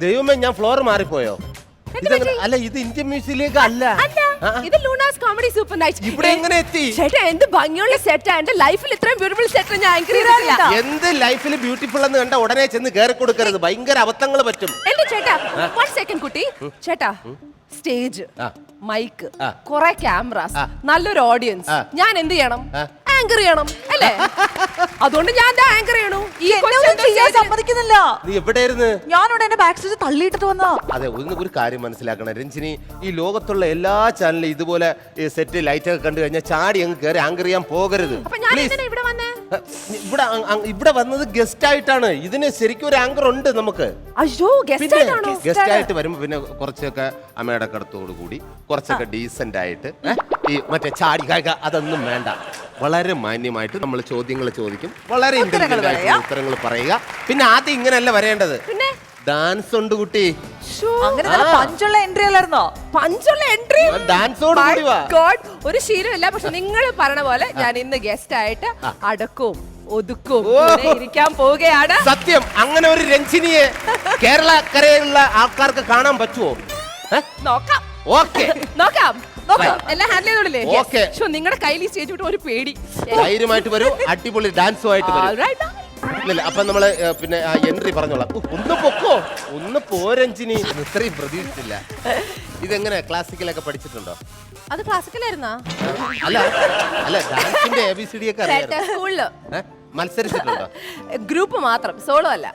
ദൈവമേ ഞാൻ ഫ്ലോർ മാറിപ്പോയോ ഇതെങ്ങനെ? അല്ല ഇത് ഇന്ത്യൻ മ്യൂസിയത്തിലേക്ക് അല്ല അല്ല ആ, ഇത് ലൂണാസ് കോമഡി സൂപ്പർ നൈറ്റ് ഇവിടെ എങ്ങനെ എത്തി ചേട്ടാ എന്ത് ഭംഗിയുള്ള സെറ്റാ എന്റെ ലൈഫിൽ ഇത്രയും ബ്യൂട്ടിഫുൾ സെറ്റ് ഞാൻ anchor ചെയ്തിട്ടില്ല. എന്ത് ലൈഫിൽ ബ്യൂട്ടിഫുൾ എന്ന് കണ്ട ഉടനെ ചെന്ന് കയറി കൊടുക്കരുത് ഭയങ്കര അബദ്ധങ്ങൾ പറ്റും എന്റെ ചേട്ടാ വൺ സെക്കൻഡ് കുട്ടി ചേട്ടാ സ്റ്റേജ് ആ. മൈക്ക് ആ. കുറെ ക്യാമറാസ് ആ. നല്ലൊരു ഓഡിയൻസ് ആ. ഞാൻ എന്ത് ചെയ്യണം ആ. ആങ്കർ ചെയ്യണം അല്ലേ? അതുകൊണ്ട് ഞാൻ ആങ്കർ ചെയ്യണു. ഈ എന്നെ കൊച്ചു ഒന്നും ചെയ്യാൻ stage സമ്മതിക്കുന്നില്ല. നീ എവിടെയായിരുന്നു? ഞാനിവിടെ എന്റെ ബാക്ക് സ്റ്റേജ് തള്ളിയിട്ടിട്ട് വന്നാ അതെ ഒന്ന് ഒരു കാര്യം മനസ്സിലാക്കണം. രഞ്ജിനി ഈ ലോകത്തുള്ള എല്ലാ ചാനലും ഇതുപോലെ സെറ്റ് ലൈറ്റ് ഒക്കെ കണ്ടു കഴിഞ്ഞാൽ ചാടി അങ്ങ് കയറി ആങ്കർ ചെയ്യാൻ പോകരുത്. അപ്പൊ ഞാൻ എന്തിനാ ഇവിടെ ഇവിടെ ഇവിടെ വന്നത് ഗസ്റ്റ് ആയിട്ടാണ്. ഇതിന് ശരിക്കും ഒരു ആങ്കർ ഉണ്ട് നമുക്ക്. അയ്യോ ഗസ്റ്റ് ആയിട്ടാണോ? ഗസ്റ്റ് ആയിട്ട് വരുമ്പോ പിന്നെ കുറച്ചൊക്കെ അമ്മയുടെ കടത്തോട് കൂടി കുറച്ചൊക്കെ ഡീസന്റ് ആയിട്ട് ഈ മറ്റേ ചാടി കായ്ക അതൊന്നും വേണ്ട. വളരെ മാന്യമായിട്ട് നമ്മൾ ചോദ്യങ്ങൾ ചോദിക്കും. വളരെ ഉത്തരങ്ങൾ പറയുക. പിന്നെ ആദ്യം ഇങ്ങനെയല്ല വരേണ്ടത്. ഡാൻസ് ഉണ്ട് കുട്ടി. അങ്ങനെ നല്ല പഞ്ചുള്ള എൻട്രി അല്ലായിരുന്നോ? പഞ്ചുള്ള എൻട്രി ഡാൻസോട് കൂടി വാ ഒരു ശീലമില്ല. പക്ഷെ നിങ്ങൾ പറഞ്ഞ പോലെ ഞാൻ ഇന്ന് ഗസ്റ്റ് ആയിട്ട് അടക്കും ഒതുക്കും. ഇരിക്കാൻ പോവുകയാണ്. സത്യം അങ്ങനെ ഒരു രഞ്ജിനിയെ കേരള കരയിലുള്ള ആൾക്കാർക്ക് കാണാൻ പറ്റുമോ നോക്കാം. ഓക്കെ. നോക്കാം. നോക്കാം. എല്ലാം ഹാൻഡിൽ ചെയ്തോളില്ലേ? Okay. നിങ്ങളുടെ കയ്യിൽ ഈ സ്റ്റേജ് വിട്ട് ഒരു പേടി. ധൈര്യമായിട്ട് വരൂ. അടിപൊളി ഡാൻസുമായിട്ട് വരൂ. Alright. ഇല്ല അപ്പൊ നമ്മൾ ഏ, പിന്നെ ആ എൻട്രി പറഞ്ഞോളാം. ഉ, ഒന്ന് പൊക്കോ? ഒന്ന് പോരഞ്ചിനി. ഇത്രയും പ്രതീക്ഷിച്ചില്ല. ഇതെങ്ങനെ ക്ലാസിക്കലൊക്കെ പഠിച്ചിട്ടുണ്ടോ? അത് ക്ലാസിക്കലായിരുന്നാ? അല്ല അല്ല ഡാൻസിന്റെ എ ബി സി ഡി ഒക്കെ അറിയാം സ്കൂളിൽ. മത്സരിച്ചിട്ടുണ്ടോ? ഗ്രൂപ്പ് മാത്രം സോളോ അല്ല.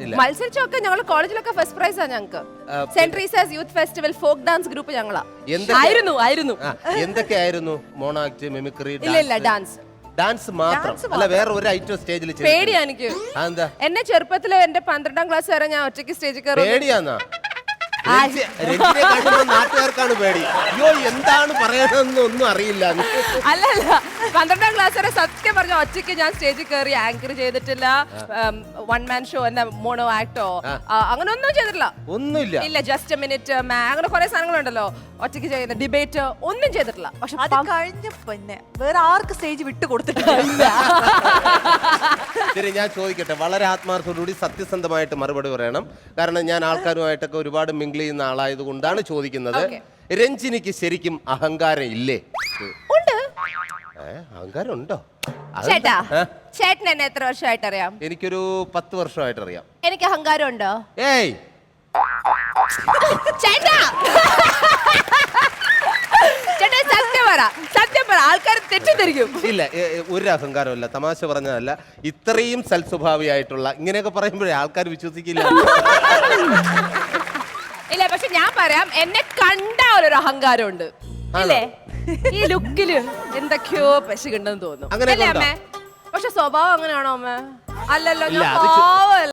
ഇല്ല. മത്സരിച്ചൊക്കെ ഞങ്ങൾ കോളേജിലൊക്കെ ഫസ്റ്റ് പ്രൈസാ ഞങ്ങൾക്ക് ആ, saint റീസേഴ്സ് youth festival folk dance group ഞങ്ങളാ. എന്തൊക്കെ- ആയിരുന്നു ആയിരുന്നു. ആ, എന്തൊക്കെയായിരുന്നു? മോണാക്ട് മിമിക്രി ഇല്ല ഇല്ല ഡാൻസ് ഡാൻസ് മാത്രം. Dance അല്ല വേറെ ഒരു ഐറ്റം സ്റ്റേജിൽ പേടിയാ എനിക്ക്. എന്താ എന്നെ ചെറുപ്പത്തിൽ എന്റെ പന്ത്രണ്ടാം ക്ലാസ് വരെ ഞാൻ ഒറ്റയ്ക്ക് സ്റ്റേജിൽ കയറി പേടിയാന്നാ? രഞ്ജിനെ നാട്ടുകാർക്കാണ് പേടി. അയ്യോ എന്താണ് പറയണമെന്ന് ഒന്നും അറിയില്ല. അല്ല അല്ല പന്ത്രണ്ടാം ക്ലാസ് വരെ സത്യം പറഞ്ഞ ഒറ്റയ്ക്ക് ഞാൻ സ്റ്റേജിൽ കയറി ആങ്കർ ചെയ്തിട്ടില്ല. വൺ മാൻ ഷോ എന്ന മോണോ ആക്ടോ അങ്ങനെ ഒന്നും ചെയ്തിട്ടില്ല. ഒന്നുമില്ല. ഇല്ല ജസ്റ്റ് മിനിറ്റ് അങ്ങനെ കുറെ സാധനങ്ങളുണ്ടല്ലോ. ഒറ്റയ്ക്ക് ചെയ്യുന്ന ഡിബേറ്റ് ഒന്നും ചെയ്തിട്ടില്ല. പക്ഷെ അത് കഴിഞ്ഞ പിന്നെ വേറെ ആർക്ക് സ്റ്റേജ് വിട്ടു കൊടുത്തിട്ടില്ല ശരി ഞാൻ ചോദിക്കട്ടെ. വളരെ ആത്മാർത്ഥത്തോടുകൂടി സത്യസന്ധമായിട്ട് മറുപടി പറയണം. കാരണം ഞാൻ ആൾക്കാരുമായിട്ടൊക്കെ ഒരുപാട് മിങ്കിൾ ചെയ്യുന്ന ആളായതുകൊണ്ടാണ് ചോദിക്കുന്നത്. രഞ്ജിനിക്ക് ശരിക്കും അഹങ്കാരം ഇല്ലേ? ഉണ്ട്. ഏ, അഹങ്കാരം ഉണ്ടോ? അതെന്താ? ചേട്ടാ ഏ? ചേട്ടൻ എന്നെ എത്ര വർഷമായിട്ട് അറിയാം എനിക്കൊരു പത്ത് വർഷമായിട്ട് അറിയാം എനിക്ക് അഹങ്കാരം ഉണ്ടോ? ഏയ്! ചേട്ടാ സത്യം പറ സത്യം പറ ആൾക്കാർ തെറ്റിദ്ധരിക്കും ഇല്ല ഒരു അഹങ്കാരമല്ല തമാശ പറഞ്ഞതല്ല. ഇത്രയും സൽസ്വഭാവിയായിട്ടുള്ള ഇങ്ങനെയൊക്കെ പറയുമ്പോഴേ ആൾക്കാർ വിശ്വസിക്കില്ല. ഇല്ല പക്ഷെ ഞാൻ പറയാം എന്നെ കണ്ട ഒരു അഹങ്കാരമുണ്ട്. ഇല്ലേ? ഈ ലുക്കിൽ എന്തൊക്കെയോ പശുണ്ടെന്ന് തോന്നുന്നു. അങ്ങനെയൊക്കെ അല്ലേ ഉണ്ടോ? അമ്മേ? പക്ഷെ സ്വഭാവം അങ്ങനെയാണോ അമ്മ? അല്ലല്ലോ ഇല്ല, ഞാൻ അത് ചു- പാവമല്ലേ.